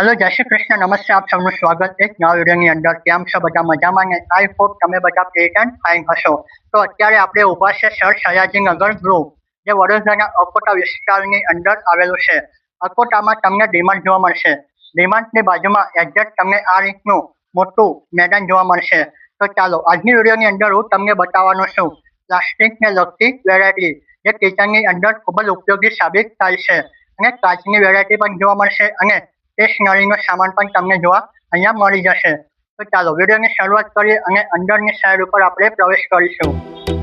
Hello, જય શ્રી કૃષ્ણ. નમસ્તે, આપ સૌનું સ્વાગત છે. નવા વિડીયોની અંદર કેમ છો? બધા મજામાં ને? આઈ હોપ તમે બધા ફિટ એન્ડ ફાઇન હશો. તો અત્યારે આપણે ઊભા છે સર સયાજી નગર ગ્રુપ જે વડોદરાના અકોટા વિસ્તારની અંદર આવેલું છે. અકોટામાં તમને ડિમાન્ડ જોવા મળશે. ડિમાન્ડની બાજુમાં એક્ઝેક્ટ તમને આ રીતનું મોટું મેદાન જોવા મળશે. તો ચાલો, આજની વિડીયોની અંદર હું તમને બતાવવાનો છું. પ્લાસ્ટિકને લગતી વેરાયટી જે કિચનની અંદર ખૂબ જ ઉપયોગી સાબિત થાય છે. અને કાચની વેરાયટી પણ જોવા મળશે. અને સ્ટેશનરીનો સામાન પણ તમને જોવા અહીંયા મળી જશે. તો ચાલો વિડીયોની શરૂઆત કરીએ અને અંદરની સાઈડ ઉપર આપણે પ્રવેશ કરીશું.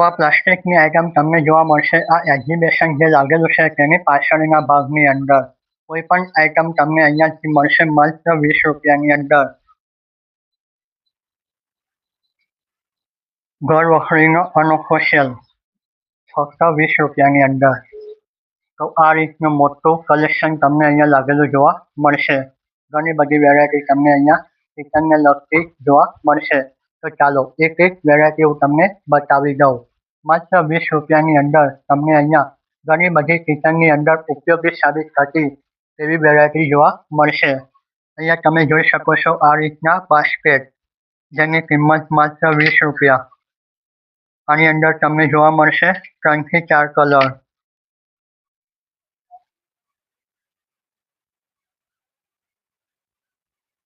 તો આ પ્લાસ્ટિકની આઇટમ તમને જોવા મળશે આ એક્ઝિબિશન જે લાગેલું છે તેની પાછળના ભાગની અંદર કોઈ પણ આઇટમ તમને અહીંયાથી મળશે માત્ર વીસ રૂપિયાની અંદર. ઘર વખરીનો અનોખો સેલ ફક્ત વીસ રૂપિયાની અંદર. તો આ રીતનું મોટું કલેક્શન તમને અહીંયા લાગેલું જોવા મળશે. ઘણી બધી વેરાયટી તમને અહીંયા કિચનને લગતી જોવા મળશે. તો ચાલો એક એક વેરાયટી હું તમને બતાવી દઉં. માત્ર વીસ રૂપિયાની અંદર તમને અહીંયા ઘણી બધી કિચનની અંદર ઉપયોગી સાબિત થતી એવી વેરાયટી જોવા મળશે. અહીંયા તમે જોઈ શકો છો આ રીતના બાસ્કેટ જેની કિંમત માત્ર વીસ રૂપિયા. આની અંદર તમને જોવા મળશે ત્રણથી ચાર કલર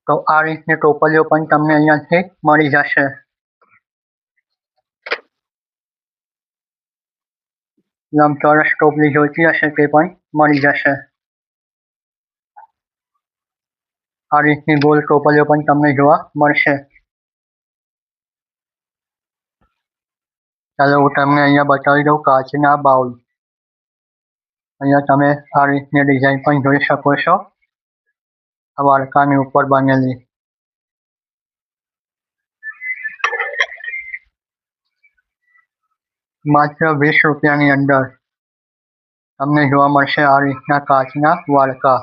તો આ રીતની ટોપલીઓ પણ તમને અહીંયાથી મળી જશે. લંબચોરસ ટોપલી જોઈતી હશે, તે પણ મળી જશે. આ રીતની ગોલ ટોપલીઓ પણ તમને જોવા મળશે. ચાલો, હું તમને અહીંયા બતાવી દઉં કાચના બાઉલ. અહીંયા તમે આ રીતની ડિઝાઇન પણ જોઈ શકો છો. આ વાડકાની ઉપર બનેલી માત્ર વીસ રૂપિયાની અંદર તમને જોવા મળશે આ રીતના કાચના વાડકા.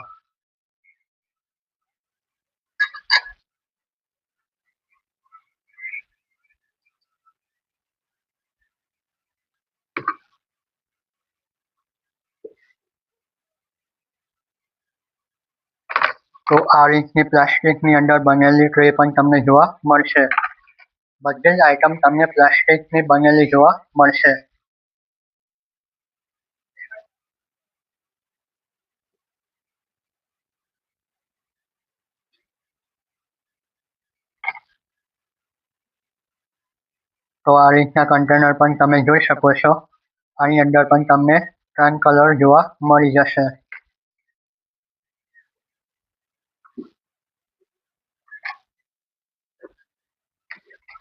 તો આ રીતની પ્લાસ્ટિકની અંદર બનેલી ટ્રે પણ તમને જોવા મળશે. બધી જ આઈટમ તમને પ્લાસ્ટિકની બનેલી જોવા મળશે. તો આ રીતના કન્ટેનર પણ તમે જોઈ શકો છો. આની અંદર પણ તમને ત્રણ કલર જોવા મળી જશે.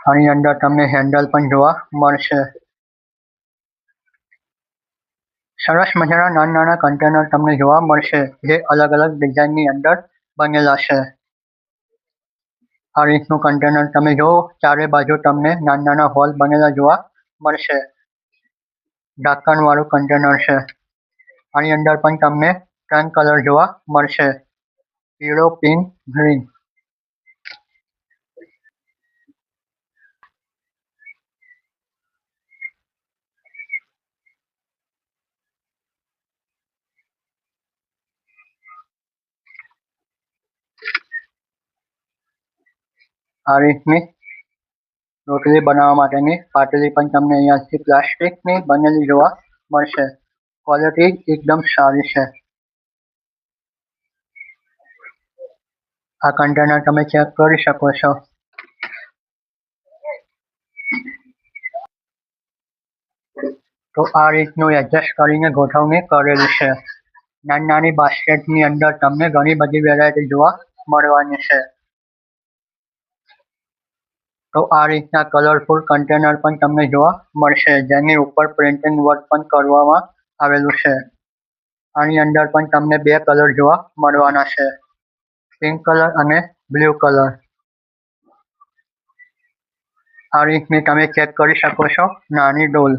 આની અંદર તમને હેન્ડલ પણ જોવા મળશે સરસ મજાના નાના નાના કન્ટેનર તમને જોવા મળશે જે અલગ અલગ ડિઝાઇનની અંદર બનેલા છે. આ રીતનું કન્ટેનર તમે જુઓ ચારે બાજુ તમને નાના નાના હોલ બનેલા જોવા મળશે ઢાંકણવાળું કન્ટેનર છે. આની અંદર પણ તમને ત્રણ કલર જોવા મળશે પીળો પિંક ગ્રીન આ રીતની રોટલી બનાવવા માટેની પાટલી પણ તમને અહીંયાથી પ્લાસ્ટિકની બનેલી જોવા મળશે. ક્વોલિટી એકદમ સારી છે. આ કન્ટેનર તમે ચેક કરી શકો છો. તો આ રીતનું એડજસ્ટ કરીને ગોઠવણી કરેલી છે. નાની નાની બાસ્કેટની અંદર તમને ઘણી બધી વેરાયટી જોવા મળવાની છે. તો આ રીતના કલરફુલ કન્ટેનર પણ તમને જોવા મળશે. જેની ઉપર પ્રિન્ટિંગ વર્ક પણ કરવામાં આવેલું છે. આની અંદર પણ તમને બે કલર જોવા મળવાના છે. પિંક કલર અને બ્લુ કલર આ રીતની તમે ચેક કરી શકો છો નાની ડોલ.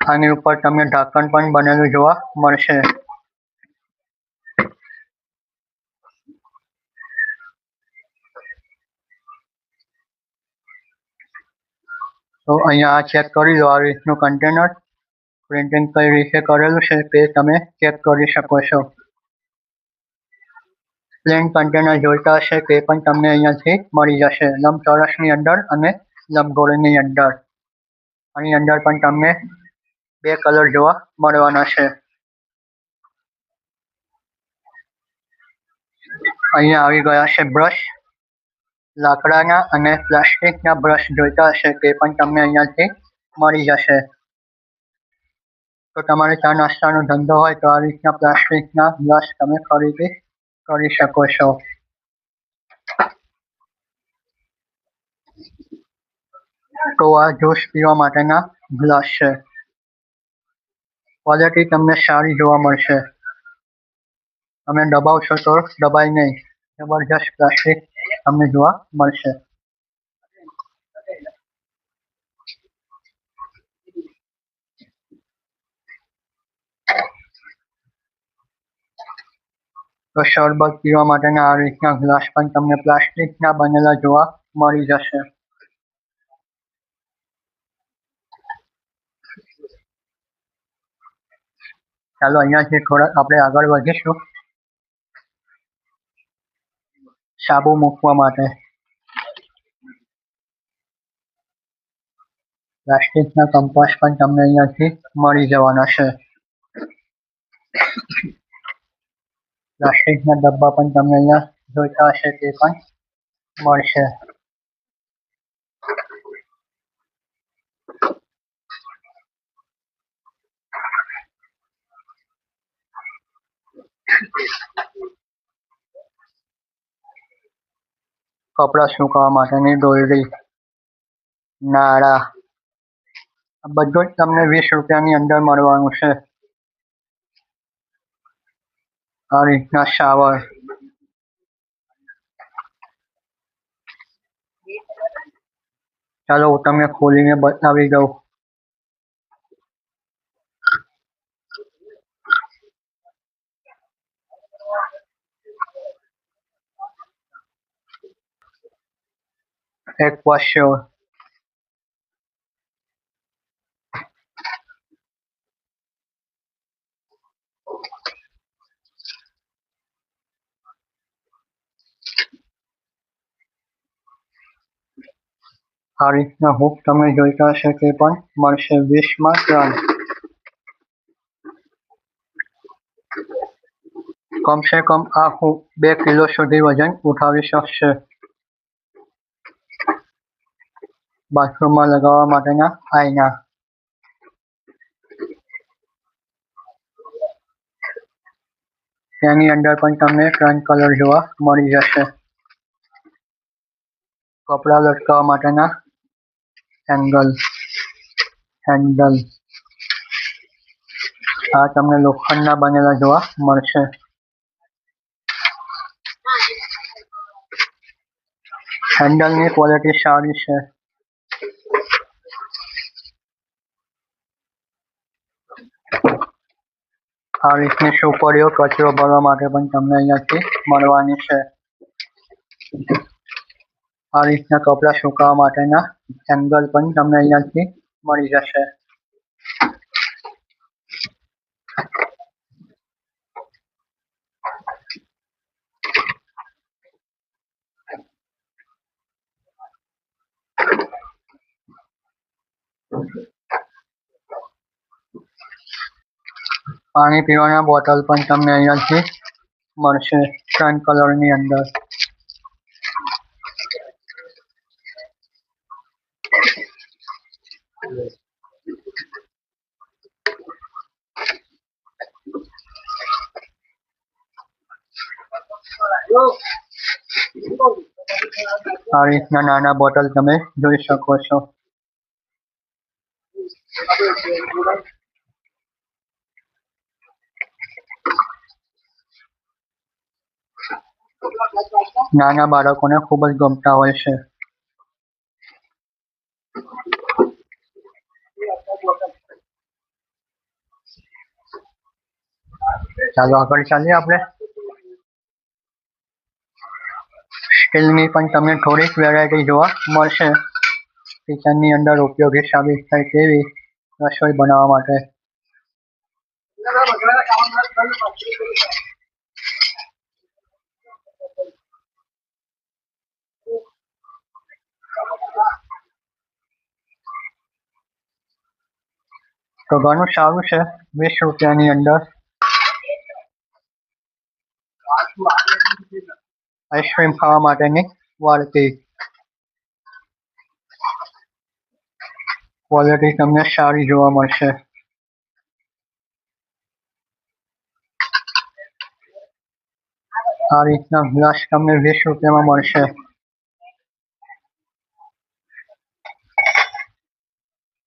આની ઉપર તમને ઢાંકણ પણ બનેલું જોવા મળશે. તો અહીંયા ચેક કરી લો આ રીતનું કન્ટેનર પ્રિન્ટિંગ કઈ રીતે કરેલું છે તે તમે ચેક કરી શકો છો. પ્લેન કન્ટેનર જોઈતા હશે તે પણ તમને અહીંયાથી મળી જશે. લંબચોરસની અંદર અને લંબગોળની અંદર. આની અંદર પણ તમને બે કલર જોવા મળવાના છે. અહીંયા આવી ગયા છે બ્રશ લાકડાના અને પ્લાસ્ટિકના બ્રશ જોઈતા હશે તે પણ તમને અહીંયાથી મળી જશે. તો તમારે ચા નાસ્તાનો ધંધો હોય તો આ રીતના પ્લાસ્ટિકના બ્રશ તમે ખરીદી કરી શકો છો. તો આ જ્યુસ પીવા માટેના ગ્લાસ છે. ક્વોલિટી તમને સારી જોવા મળશે. તમે દબાવશો તો દબાય નહીં. જબરજસ્ત પ્લાસ્ટિક તમને જોવા મળશે. તો શરબત પીવા માટેના આ રીતના ગ્લાસ પણ તમને પ્લાસ્ટિકના બનેલા જોવા મળી જશે. ચાલો, અહીંયાથી થોડા આપણે આગળ વધીશું. સાબુ મૂકવા માટે પ્લાસ્ટિકના કંપાસ પણ તમને અહીંયાથી મળી જવાના છે પ્લાસ્ટિકના ડબ્બા પણ તમને અહીંયા જોઈતા હશે તે પણ મળશે કપડાં સુકાવવા માટેની દોરડી, નાળા, આ બધું જ તમને વીસ રૂપિયાની અંદર મળવાનું છે. આ રીતના શાવર. ચાલો, હું તમને ખોલીને બતાવી દઉં. એક વોશ્યોર આ રીતના હૂક તમે જોઈતા હશે તે પણ મળશે વીસમાં ત્રણ કમસે કમ આ હૂક બે કિલો સુધી વજન ઉઠાવી શકશે બાથરૂમમાં લગાવવા માટેના આયના તેની અંદર પણ તમને ત્રણ કલર જોવા મળી જશે કપડાં લટકાવવા માટેના એંગલ હેન્ડલ આ તમને લોખંડના બનેલા જોવા મળશે હેન્ડલની ક્વોલિટી સારી છે આ રીતની સુપરીઓ કચરો ભરવા માટે પણ તમને અહીંયાથી મળવાની છે. આ રીતના કપડાં સુકાવવા માટેના એંગલ પણ તમને અહીંયાથી મળી જશે. પાણી પીવાના બોટલ પણ તમને અહીંયાથી મળશે ત્રણ કલરની અંદર. આ રીતના નાના બોટલ તમે જોઈ શકો છો. નાના બાળકોને ખૂબ જ ગમતા હોય છે. ચાલો આગળ ચાલીએ આપણે. સ્ટીલની પણ તમને થોડીક વેરાયટી જોવા મળશે. કિચનની અંદર ઉપયોગી સાબિત થાય તેવી રસોઈ બનાવવા માટે. તો ઘણું સારું છે. વીસ રૂપિયાની અંદર. આઈસ્ક્રીમ ખાવા માટેની વાળતી ક્વોલિટી તમને સારી જોવા મળશે. આ રીતના ગ્લાસ તમને વીસ રૂપિયામાં મળશે.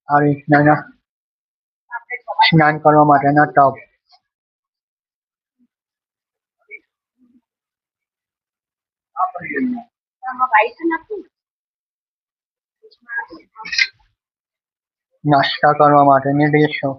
આ રીતના સ્નાન કરવા માટેના ટબ. નાસ્તા કરવા માટેની ડીશો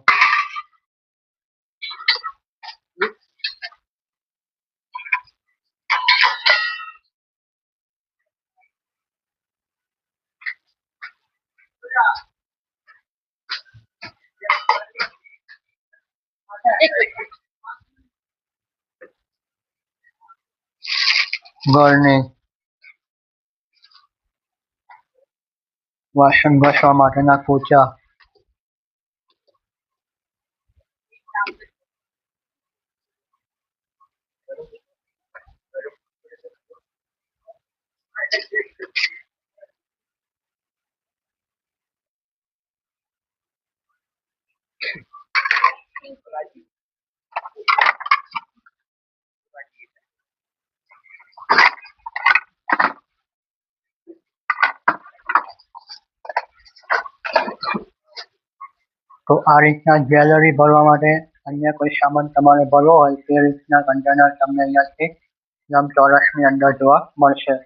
ઘરની વાસણ ઘસવા માટેના કૂચા આ રીતના જ્વેલરી ભરવા માટે અન્ય કોઈ સામાન તમારે ભરવો હોય તે રીતના કન્ટેનર તમને અહીંયાથી લંબચોરસની અંદર જોવા મળશે.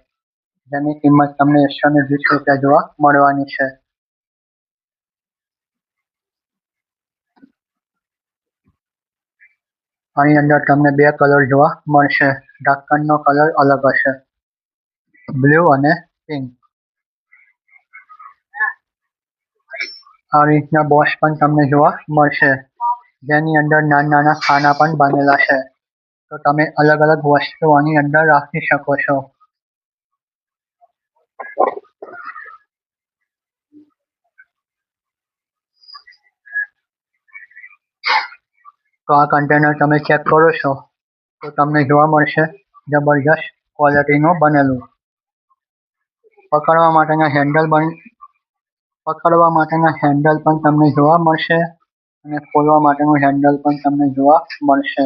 જેની કિંમત તમને એકસો ને વીસ રૂપિયા જોવા મળવાની છે. આની અંદર તમને બે કલર જોવા મળશે. ઢાંકણનો કલર અલગ હશે. બ્લુ અને પિંક આ રીતના બોક્સ પણ તમને જોવા મળશે. જેની અંદર નાના નાના ખાના પણ બનેલા છે. તો તમે અલગ અલગ વસ્તુ આની અંદર રાખી શકો છો. તો આ કન્ટેનર તમે ચેક કરો છો, તો તમને જોવા મળશે જબરજસ્ત ક્વોલિટીનું બનેલું. પકડવા માટેના હેન્ડલ બન પકડવા માટેના હેન્ડલ પણ તમને જોવા મળશે અને ખોલવા માટેનું હેન્ડલ પણ તમને જોવા મળશે.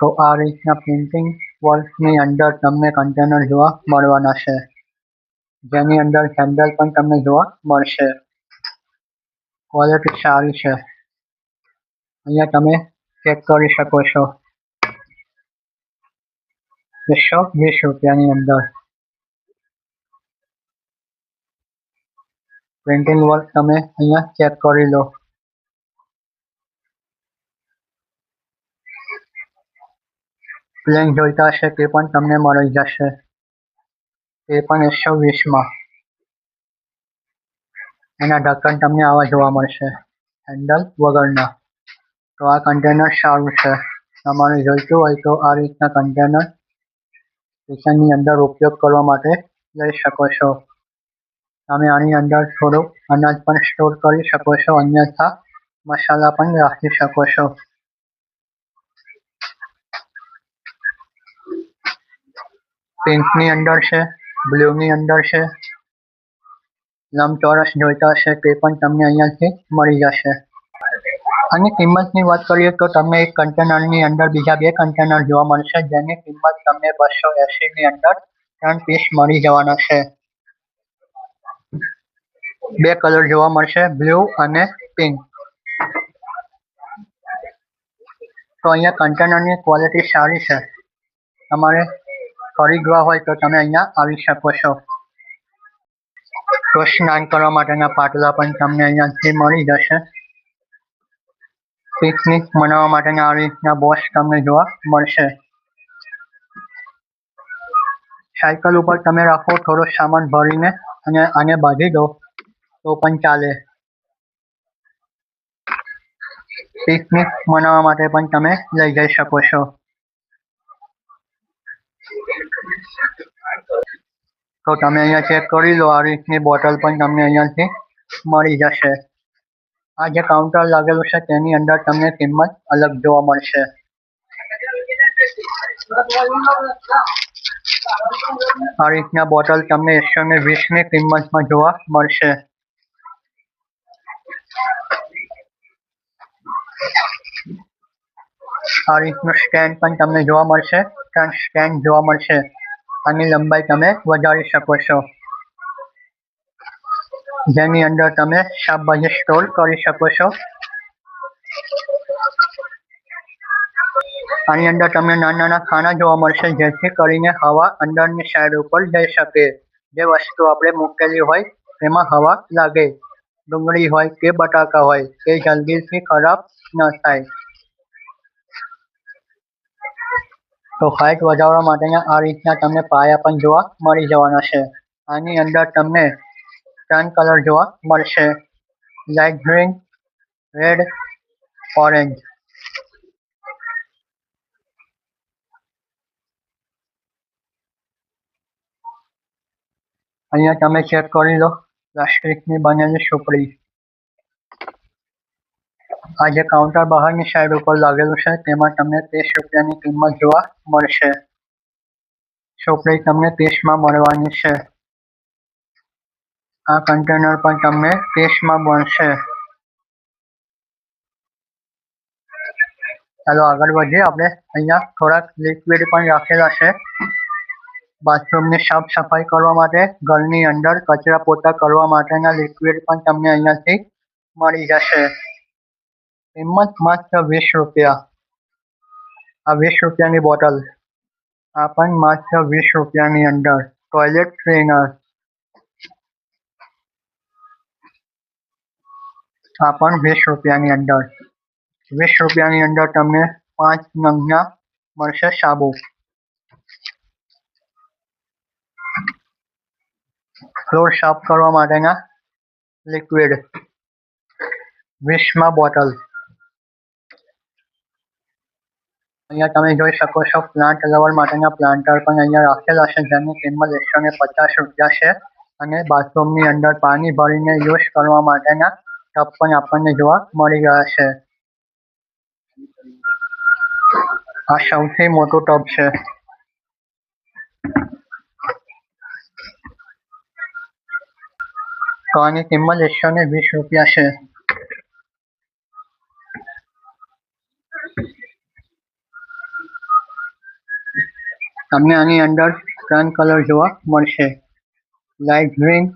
તો આ રીતના પ્રિન્ટિંગ વર્કની અંદર તમને કન્ટેનર જોવા મળવાના છે. જેની અંદર હેન્ડલ પણ તમને જોવા મળશે. ક્વોલિટી સારી છે. અહીંયા તમે ચેક કરી શકો છો. એકસો વીસ રૂપિયાની અંદર પ્રિન્ટિંગ વર્ક તમે અહીંયા ચેક કરી લો પ્લેન જોઈતા હશે તે પણ તમને મળી જશે તે પણ એકસો વીસમાં એના ઢક્કન તમને આવા જોવા મળશે હેન્ડલ વગરના તો આ કન્ટેનર સારું છે તમારે જોઈતું હોય તો આ રીતના કન્ટેનર કિચનની અંદર ઉપયોગ કરવા માટે લઈ શકો છો. તમે આની અંદર થોડું અનાજ પણ સ્ટોર કરી શકો છો, અન્યથા મસાલા પણ રાખી શકો છો. પિંકની અંદર છે બ્લુની અંદર છે, લંબચોરસ જોઈતા હશે તે પણ તમને અહીંયાથી મળી જશે. અને કિંમતની વાત કરીએ તો તમને એક કન્ટેનરની અંદર બીજા બે કન્ટેનર જોવા મળશે, જેની કિંમત તમને બસો એંસીની અંદર ત્રણ પીસ મળી જવાના છે. બે કલર જોવા મળશે બ્લુ અને પિંક તો અહીંયા કન્ટેનરની ક્વોલિટી સારી છે. તમારે ખરીદવા હોય તો તમે અહીંયા આવી શકો છો. તો સ્નાન કરવા માટેના પાટલા પણ તમને અહીંયાથી મળી જશે. પિકનિક મનાવવા માટેના આ રીતના બોક્સ તમને જોવા મળશે. સાયકલ ઉપર તમે રાખો, થોડો સામાન ભરીને અને આને બાંધી દો. તો પણ ચાલે. પિકનિક મનાવવા માટે પણ તમે લઈ જઈ શકો છો. તો તમે અહીંયા ચેક કરી લો, આ રીતની બોટલ પણ તમને અહીંયાથી મળી જશે. આ જે કાઉન્ટર લાગેલું છે, તેની અંદર તમને કિંમત અલગ જોવા મળશે. આ રીતના બોટલ તમને એકસો ને વીસની કિંમતમાં જોવા મળશે. આ રીતનું સ્ટેન્ડ પણ તમને જોવા મળશે. ત્રણ સ્ટેન્ડ જોવા મળશે. આની લંબાઈ તમે વધારી શકો છો. જેની અંદર તમે શાકભાજી સ્ટોર કરી શકો છો. આની અંદર તમને નાના નાના ખાના જોવા મળશે, જેથી કરીને હવા અંદરની સાઈડ ઉપર જઈ શકે. જે વસ્તુ આપણે મૂકેલી હોય તેમાં હવા લાગે. ડુંગળી હોય કે બટાકા હોય તે જલ્દીથી ખરાબ ન થાય. તો ફાઇટ વધારવા માટેના આ રીતના તમને પાયા પણ જોવા મળી જવાના છે. આની અંદર તમને ત્રણ કલર જોવા મળશે લાઇટ ગ્રીન રેડ ઓરેન્જ અહીંયા તમે ચેક કરી લો પ્લાસ્ટિકની બનેલી સુપડી આ જે કાઉન્ટર બહારની સાઈડ ઉપર લાગેલું છે તેમાં તમને ત્રીસ રૂપિયાની કિંમત જોવા મળશે ચોપડી તમને ત્રીસમાં મળવાની છે આ કન્ટેનર પણ તમને કેશમાં બનશે. ચાલો આગળ વધીએ. આપણે અહીંયા થોડાક લિક્વિડ પણ રાખેલા છે. બાથરૂમની સાફ સફાઈ કરવા માટે, ઘરની અંદર કચરા પોતા કરવા માટેના લિક્વિડ પણ તમને અહીંયાથી મળી જશે. કિંમત માત્ર વીસ રૂપિયા. આ વીસ રૂપિયાની બોટલ. આ પણ માત્ર વીસ રૂપિયાની અંદર. ટોયલેટ ક્લીનર આ પણ વીસ રૂપિયાની અંદર. વીસ રૂપિયાની અંદર તમને પાંચ નંગના મળશે સાબુ. ફ્લોર સાફ કરવા માટેના લિક્વિડ વીસમાં બોટલ અહીંયા તમે જોઈ શકો છો પ્લાન્ટ લવર માટેના પ્લાન્ટર પણ અહીંયા રાખેલા છે, જેની કિંમત એકસો ને પચાસ રૂપિયા છે. અને બાથરૂમની અંદર પાણી ભરીને યુઝ કરવા માટેના પણ આપણને જોવા મળી ગયા છે. આ સૌથી મોટો ટબ છે. તો આની કિંમત એકસો ને વીસ રૂપિયા છે. તમને આની અંદર ત્રણ કલર જોવા મળશે. લાઇટ ગ્રીન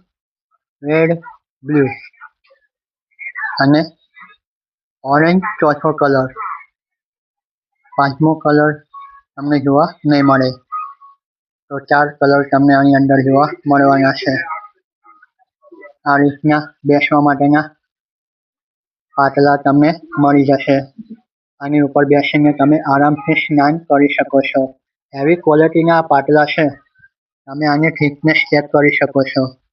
રેડ બ્લુ અને ઓરેન્જ ચોથો કલર પાંચમો કલર તમને જોવા નહીં મળે. તો ચાર કલર તમને આની અંદર જોવા મળવાના છે. આ રીતના બેસવા માટેના પાટલા તમને મળી જશે. આની ઉપર બેસીને તમે આરામથી સ્નાન કરી શકો છો. હેવી ક્વોલિટીના આ પાટલા છે. તમે આની થિકનેસ ચેક કરી શકો છો.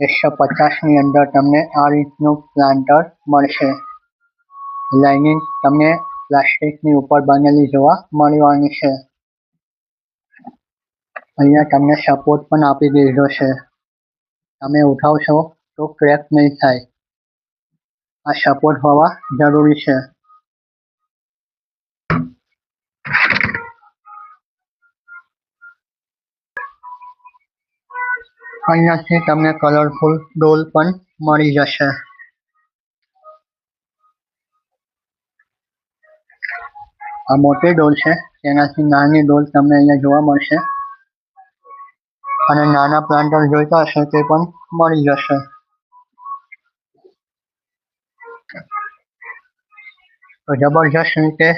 એકસો પચાસની અંદર તમને આ રીતનું પ્લાન્ટર મળશે. લાઇનિંગ તમને પ્લાસ્ટિકની ઉપર બનેલી જોવા મળવાની છે. અહીંયા તમને સપોર્ટ પણ આપી દીધો છે. તમે ઉઠાવશો તો ક્રેક નહીં થાય. આ સપોર્ટ હોવા જરૂરી છે. અહીંયાથી તમને કલરફુલ ડોલ પણ મળી જશે. આ મોટી ડોલ છે તેનાથી નાની ડોલ તમને અહીંયા જોવા મળશે. અને નાના પ્લાન્ટર જોઈતા હશે તે પણ મળી જશે. તો જબરજસ્ત રીતે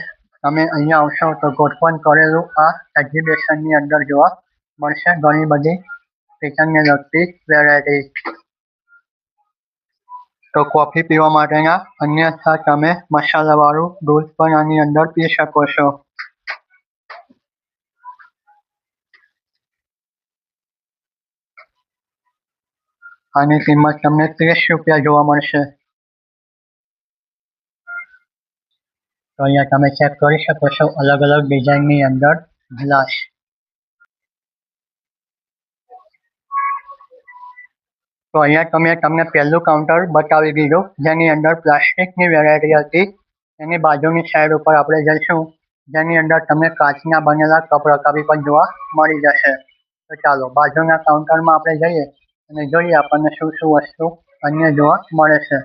તમે અહીંયા આવશો તો ગોઠવણ કરેલું આ એક્ઝિબિશનની અંદર જોવા મળશે. ઘણી બધી કિચનને લગતી વેરાયટી તો કોફી પીવા માટેના અન્યથા તમે મસાલાવાળું દૂધ પણ આની અંદર પી શકો છો. આની કિંમત તમને ત્રીસ રૂપિયા જોવા મળશે. તો અહીંયા તમે ચેક કરી શકો છો અલગ અલગ ડિઝાઇનની અંદર ગ્લાસ તો અહીંયા તમે તમને પહેલું કાઉન્ટર બતાવી દીધું. જેની અંદર પ્લાસ્ટિકની વેરાયટી હતી. એની બાજુની સાઈડ ઉપર આપણે જઈશું. જેની અંદર તમને કાચના બનેલા કપ રકાબી પણ જોવા મળી જશે. તો ચાલો, બાજુના કાઉન્ટરમાં આપણે જઈએ અને જોઈએ આપણને શું શું વસ્તુ અન્ય જોવા મળે છે.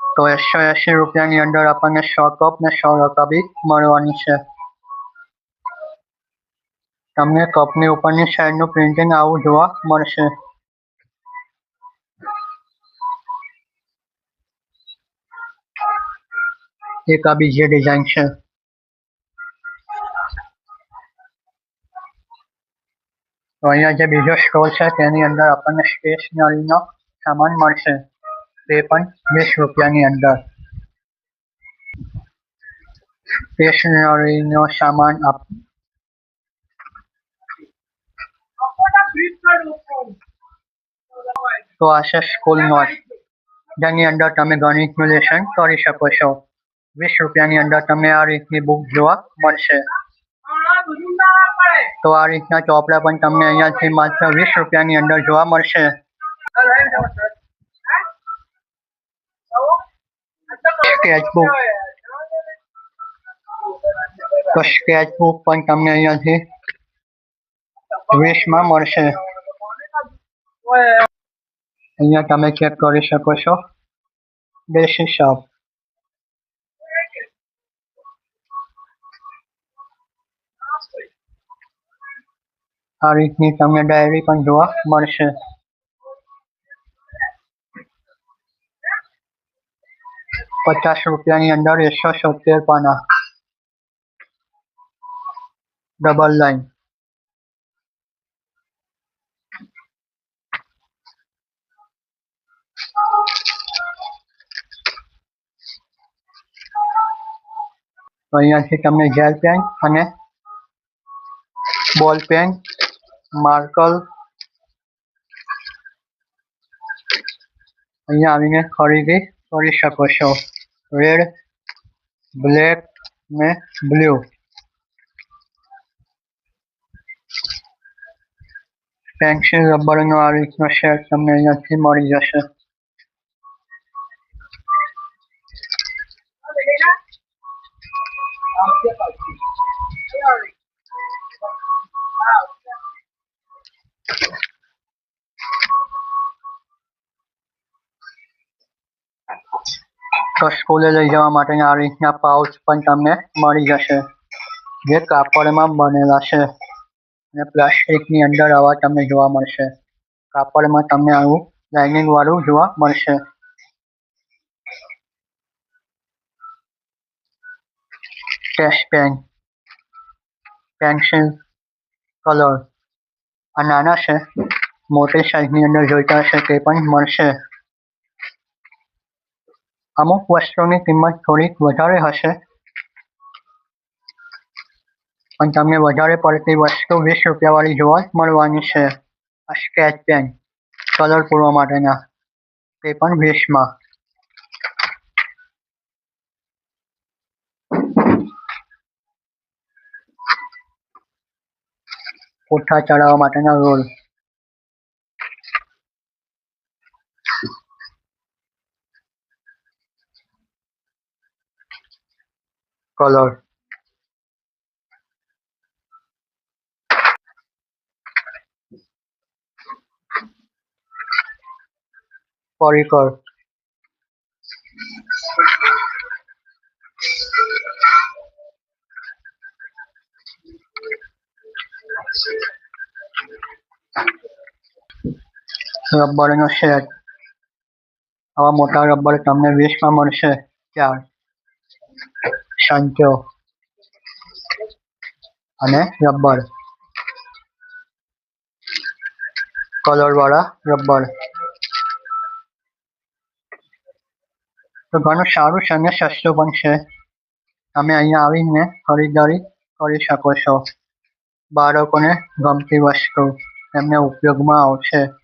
તો એકસો એસી રૂપિયાની અંદર આપણને સો કપ ને સો રકાબી મળવાની છે. તમને કપની ઉપરની સાઈડનું પ્રિન્ટિંગ આવું જોવા મળશે. એક આ બીજી ડિઝાઇન છે. તો અહીંયા જે બીજો સ્ટોલ છે, તેની અંદર આપણને સ્ટેશનરીનો સામાન મળશે. તે પણ વીસ રૂપિયાની અંદર. સ્ટેશનરીનો સામાન આપ તો આ છે સ્કૂલ નોટ જેની અંદર તમે ગણિતનું લેસન કરી શકો છો વીસ રૂપિયાની અંદર તમને આ રીતની બુક જોવા મળશે। તો આ રીતના ચોપડા પણ તમને અહીંયાથી માત્ર વીસ રૂપિયાની અંદર જોવા મળશે। સ્કેચ બુક તો સ્કેચ બુક પણ તમને અહીંયાથી વીસમાં મળશે. અહીંયા તમે ચેક કરી શકો છો. દેશી શોપ આ રીતની તમને ડાયરી પણ જોવા મળશે. પચાસ રૂપિયાની અંદર એકસો સોતેર પાના. ડબલ લાઈન તો અહીંયાથી તમને જેલ પેન અને બોલ પેન માર્કર અહીંયા આવીને ખરીદી કરી શકો છો. રેડ બ્લેક ને બ્લુ પેન્સિલ રબરનો આ રીતનો સેટ તમને અહીંયાથી મળી જશે. તો સ્કૂલે લઈ જવા માટેની આ રીતના પાઉચ પણ તમને મળી જશે, જે કાપડમાં બનેલા છે. અને પ્લાસ્ટિકની અંદર આવા તમને જોવા મળશે. કાપડમાં તમને આવું લાઇનિંગ વાળું જોવા મળશે. Test pen. Pencil colour. આ નાના છે. મોટી સાઈઝની અંદર જોઈતા હશે તે પણ મળશે. અમુક વસ્તુની કિંમત થોડીક વધારે હશે. પણ તમને વધારે પડતી વસ્તુ વીસ રૂપિયાવાળી જોવા મળવાની છે. આ સ્કેચ પેન કલર પૂરવા માટેના. તે પણ વીસમાં. কোঠা ছাড়া মাটানা রোল কলর পরিকর રબરનો સેટ આવા મોટા રબર તમને વીસમાં મળશે. ચાર. સંચો. અને રબર. કલર વાળા રબર. તો ઘણું સારું છે અને સસ્તું પણ છે. તમે અહીંયા આવીને ખરીદારી કરી શકો છો. બાળકોને ગમતી વસ્તુ એમને ઉપયોગમાં આવશે.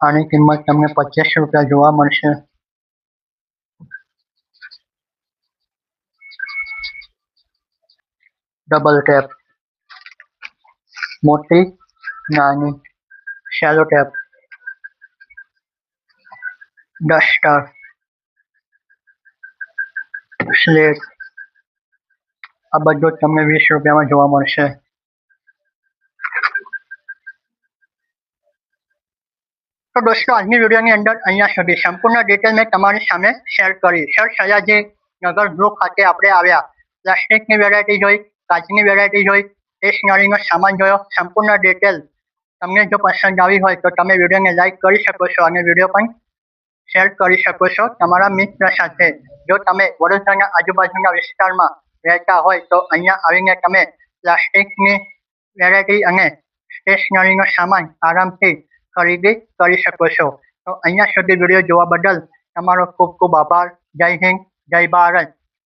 આની કિંમત તમને પચીસ રૂપિયા જોવા મળશે. ડબલ ટેપ મોટી નાની શેલો ટેપ ડસ્ટર સ્લેટ આ બધું તમને વીસ રૂપિયામાં જોવા મળશે. તો દોસ્તો, આજની વિડીયોની અંદર અહીંયા સુધી. સંપૂર્ણ ડિટેલ મેં તમારી સામે શેર કરી. સર સયાજી નગર ગૃહ ખાતે આપણે આવ્યા. પ્લાસ્ટિકની વેરાયટી જોઈ, કાચની વેરાયટી જોઈ સ્ટેશનરીનો સામાન જોયો. સંપૂર્ણ ડિટેલ તમને જો પસંદ આવી હોય તો તમે વિડીયોને લાઈક કરી શકો છો અને વીડિયો પણ શેર કરી શકો છો તમારા મિત્ર સાથે. જો તમે વડોદરાના આજુબાજુના વિસ્તારમાં રહેતા હોય તો અહીંયા આવીને તમે પ્લાસ્ટિકની વેરાયટી અને સ્ટેશનરીનો સામાન આરામથી ખરીદી કરી શકો છો. તો અહીંયા સુધી વીડિયો જોવા બદલ તમારો ખૂબ ખૂબ આભાર. જય હિન્દ, જય ભારત.